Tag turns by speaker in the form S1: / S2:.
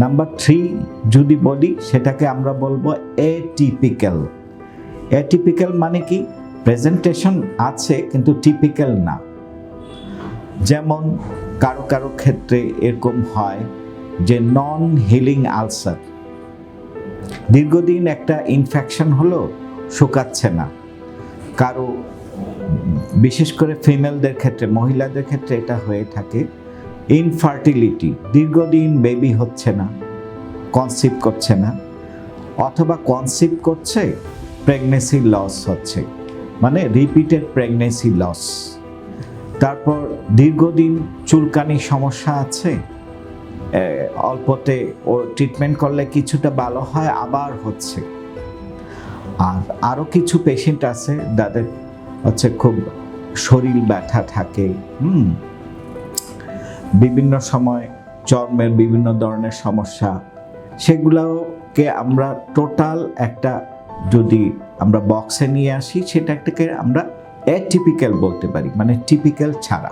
S1: Number three যদি বলি, সেটাকে আমরা বলব এটিপিক্যাল এটিপিক্যাল মানে কি? প্রেজেন্টেশন আছে, কিন্তু টিপিক্যাল না। যেমন কারও কারও ক্ষেত্রে এরকম হয় যে নন হিলিং আলসার দীর্ঘদিন একটা ইনফেকশন হলো, শুকাচ্ছে না। কারও, বিশেষ করে ফিমেলদের ক্ষেত্রে, মহিলাদের ক্ষেত্রে এটা হয়ে থাকে। ইনফার্টিলিটি দীর্ঘদিন বেবি হচ্ছে না কনসিভ করছে না, অথবা কনসিভ করছে প্রেগনেন্সি লস হচ্ছে মানে রিপিটেড প্রেগনেন্সি লস তারপর দীর্ঘদিন চুলকানির সমস্যা আছে অল্পতে ও ট্রিটমেন্ট করলে কিছুটা ভালো হয়, আবার হচ্ছে। আর আরও কিছু পেশেন্ট আছে যাদের হচ্ছে খুব শরীর ব্যথা থাকে, হুম? বিভিন্ন সময় চর্মের বিভিন্ন ধরনের সমস্যা, সেগুলোকে আমরা টোটাল একটা যদি আমরা বক্সে নিয়ে আসি, সেটাকে আমরা অ্যাটিপিক্যাল বলতে পারি মানে টিপিক্যাল ছাড়া।